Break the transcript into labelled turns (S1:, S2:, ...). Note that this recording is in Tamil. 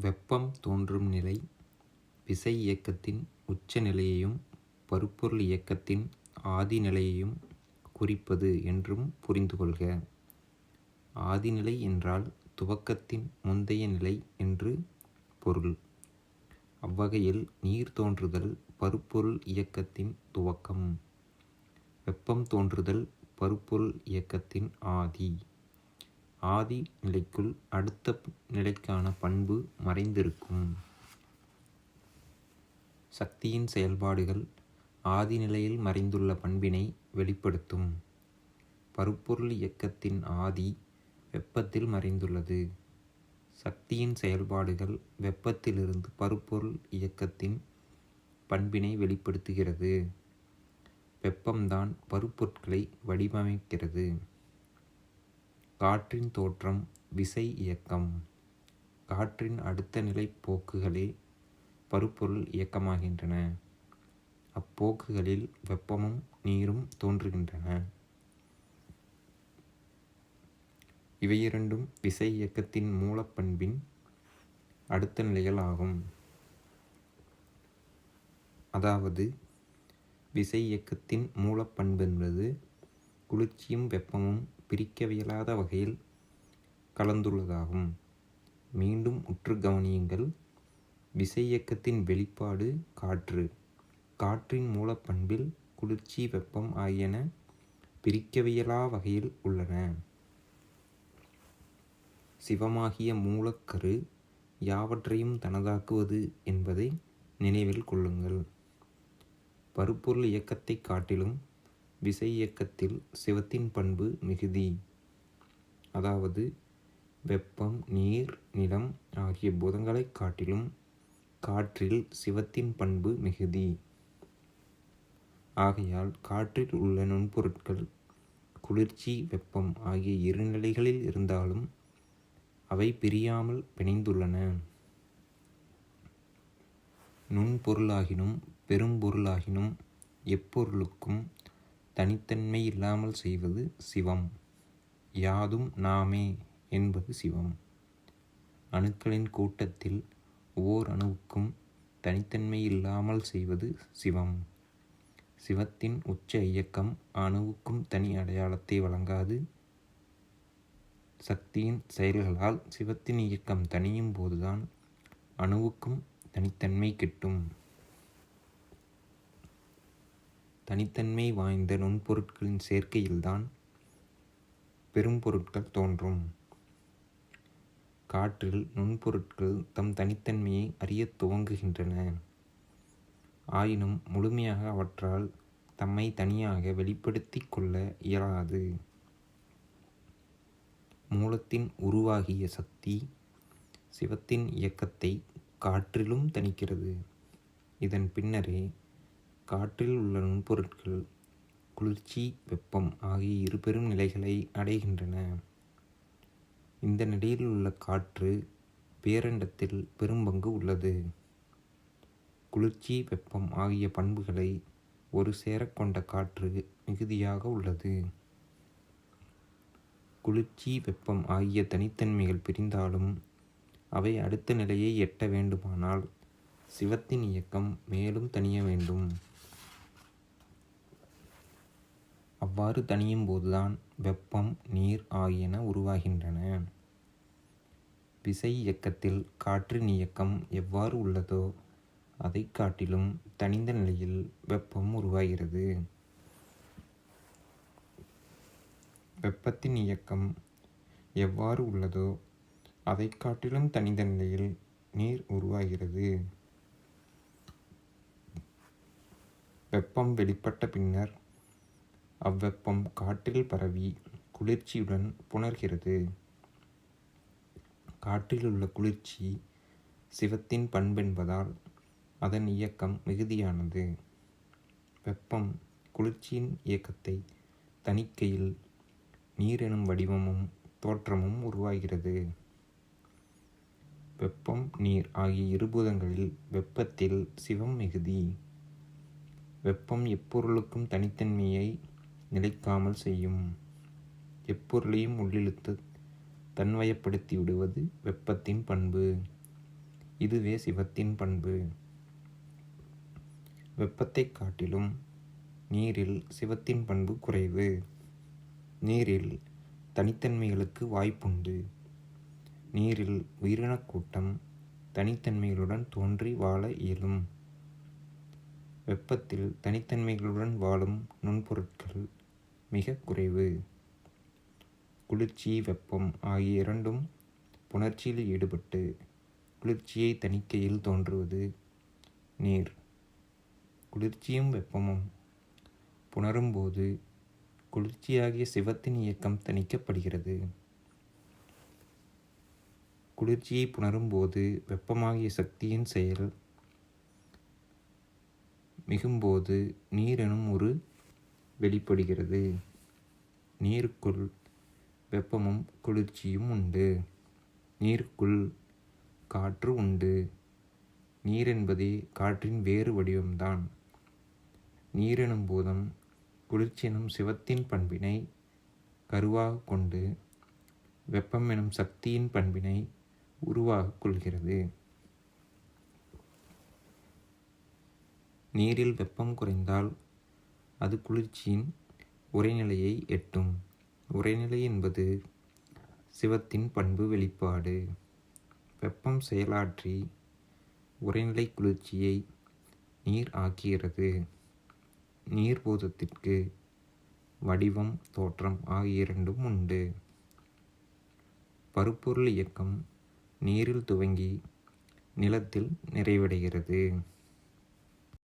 S1: வெப்பம் தோன்றும் நிலை விசை இயக்கத்தின் உச்ச நிலையையும் பருப்பொருள் இயக்கத்தின் ஆதி நிலையையும் குறிப்பது என்றும் புரிந்து கொள்க. ஆதிநிலை என்றால் துவக்கத்தின் முந்தைய நிலை என்று பொருள். அவ்வகையில் நீர் தோன்றுதல் பருப்பொருள் இயக்கத்தின் துவக்கம். வெப்பம் தோன்றுதல் பருப்பொருள் இயக்கத்தின் ஆதி. ஆதி நிலைக்குள் அடுத்த நிலைக்கான பண்பு மறைந்திருக்கும். சக்தியின் செயல்பாடுகள் ஆதி நிலையில் மறைந்துள்ள பண்பினை வெளிப்படுத்தும். பருப்பொருள் இயக்கத்தின் ஆதி வெப்பத்தில் மறைந்துள்ளது. சக்தியின் செயல்பாடுகள் வெப்பத்திலிருந்து பருப்பொருள் இயக்கத்தின் பண்பினை வெளிப்படுத்துகிறது. வெப்பம்தான் பருப்பொருட்களை வடிவமைக்கிறது. காற்றின் தோற்றம் விசை இயக்கம். காற்றின் அடுத்த நிலை போக்குகளே பருப்பொருள் இயக்கமாகின்றன. அப்போக்குகளில் வெப்பமும் நீரும் தோன்றுகின்றன. இவையிரண்டும் விசை இயக்கத்தின் மூலப்பண்பின் அடுத்த நிலைகள் ஆகும். அதாவது விசை இயக்கத்தின் மூலப்பண்பென்பது குளிர்ச்சியும் வெப்பமும் பிரிக்கவியலாத வகையில் கலந்துள்ளதாகும். மீண்டும் உற்று கவனியுங்கள். விசையக்கத்தின் வெளிப்பாடு காற்று. காற்றின் மூலப்பண்பில் குளிர்ச்சி வெப்பம் ஆகியன பிரிக்கவியலா வகையில் உள்ளன. சிவமாகிய மூலக்கரு யாவற்றையும் தனதாக்குவது என்பதை நினைவில் கொள்ளுங்கள். பருப்பொருள் இயக்கத்தை காட்டிலும் விசை இயக்கத்தில் சிவத்தின் பண்பு மிகுதி. அதாவது வெப்பம் நீர் நிலம் ஆகிய புதங்களைக் காட்டிலும் காற்றில் சிவத்தின் பண்பு மிகுதி. ஆகையால் காற்றில் உள்ள நுண்பொருட்கள் குளிர்ச்சி வெப்பம் ஆகிய இரு நிலைகளில் இருந்தாலும் அவை பிரியாமல் பிணைந்துள்ளன. நுண்பொருளாகினும் பெரும்பொருளாகினும் எப்பொருளுக்கும் தனித்தன்மை இல்லாமல் செய்வது சிவம். யாதும் நாமே என்பது சிவம். அணுக்களின் கூட்டத்தில் ஓர் அணுவுக்கும் தனித்தன்மை இல்லாமல் செய்வது சிவம். சிவத்தின் உச்ச இயக்கம் அணுவுக்கும் தனி அடையாளத்தை வழங்காது. சக்தியின் செயல்களால் சிவத்தின் இயக்கம் தனியும் போதுதான் அணுவுக்கும் தனித்தன்மை கிட்டும். தனித்தன்மை வாய்ந்த நுண்பொருட்களின் சேர்க்கையில்தான் பெரும்பொருட்கள் தோன்றும். காற்றில் நுண்பொருட்கள் தம் தனித்தன்மையை அறியத் துவங்குகின்றன. ஆயினும் முழுமையாக அவற்றால் தம்மை தனியாக வெளிப்படுத்தி கொள்ள இயலாது. மூலத்தின் உருவாகிய சக்தி சிவத்தின் இயக்கத்தை காற்றிலும் தணிக்கிறது. இதன் பின்னரே காற்றில் உள்ள நுண்பொருட்கள் குளிர்ச்சி வெப்பம் ஆகிய இரு பெரும் நிலைகளை அடைகின்றன. இந்த நிலையில் உள்ள காற்று பேரண்டத்தில் பெரும்பங்கு உள்ளது. குளிர்ச்சி வெப்பம் ஆகிய பண்புகளை ஒரு சேரக்கொண்ட காற்று மிகுதியாக உள்ளது. குளிர்ச்சி வெப்பம் ஆகிய தனித்தன்மைகள் பிரிந்தாலும் அவை அடுத்த நிலையை எட்ட வேண்டுமானால் சிவத்தின் இயக்கம் மேலும் தணிய வேண்டும். அவ்வாறு தணியும் போதுதான் வெப்பம் நீர் ஆகியன உருவாகின்றன. விசை இயக்கத்தில் காற்றின் இயக்கம் எவ்வாறு உள்ளதோ அதை காட்டிலும் தனிந்த நிலையில் வெப்பம் உருவாகிறது. வெப்பத்தின் இயக்கம் எவ்வாறு உள்ளதோ அதை காட்டிலும் தனிந்த நிலையில் நீர் உருவாகிறது. வெப்பம் வெளிப்பட்ட பின்னர் அவ்வெப்பம் காற்றில் பரவி குளிர்ச்சியுடன் புணர்கிறது. காற்றில் உள்ள குளிர்ச்சி சிவத்தின் பண்பென்பதால் அதன் இயக்கம் மிகுதியானது. வெப்பம் குளிர்ச்சியின் இயக்கத்தை தணிக்கையில் நீரெனும் வடிவமும் தோற்றமும் உருவாகிறது. வெப்பம் நீர் ஆகிய இருபூதங்களில் வெப்பத்தில் சிவம் மிகுதி. வெப்பம் எப்பொருளுக்கும் தனித்தன்மையை நிலைக்காமல் செய்யும். எப்பொருளையும் உள்ளிழுத்து தன்வயப்படுத்தி விடுவது வெப்பத்தின் பண்பு. இதுவே சிவத்தின் பண்பு. வெப்பத்தைக் காட்டிலும் நீரில் சிவத்தின் பண்பு குறைவு. நீரில் தனித்தன்மைகளுக்கு வாய்ப்புண்டு. நீரில் உயிரினக் கூட்டம் தனித்தன்மைகளுடன் தோன்றி வாழ இயலும். வெப்பத்தில் தனித்தன்மைகளுடன் வாழும் நுண்பொருட்கள் மிக குறைவு. குளிர்ச்சி வெப்பம் ஆகிய இரண்டும் புணர்ச்சியில் ஈடுபட்டு குளிர்ச்சியை தணிக்கையில் தோன்றுவது. நீர். குளிர்ச்சியும் வெப்பமும் புணரும்போது குளிர்ச்சியாகிய சிவத்தின் இயக்கம் தணிக்கப்படுகிறது. குளிர்ச்சியை புணரும்போது வெப்பமாகிய சக்தியின் செயல் மிகும்போது நீரெனும் ஒரு வெளிப்படுகிறது. நீருக்குள் வெப்பமும் குளிர்ச்சியும் உண்டு. நீருக்குள் காற்று உண்டு. நீர் என்பதே காற்றின் வேறு வடிவம்தான். நீரெனும் பூதம் குளிர்ச்சி எனும் சிவத்தின் பண்பினை கருவாக கொண்டு வெப்பம் எனும் சக்தியின் பண்பினை உருவாகக் கொள்கிறது. நீரில் வெப்பம் குறைந்தால் அது குளிர்ச்சியின் உரைநிலையை எட்டும். உரைநிலை என்பது சிவத்தின் பண்பு வெளிப்பாடு. வெப்பம் செயலாற்றி உரைநிலை குளிர்ச்சியை நீர் ஆக்குகிறது. நீர்பூதத்திற்கு வடிவம் தோற்றம் ஆகிய இரண்டும் உண்டு. பருப்பொருள் இயக்கம் நீரில் துவங்கி நிலத்தில் நிறைவடைகிறது.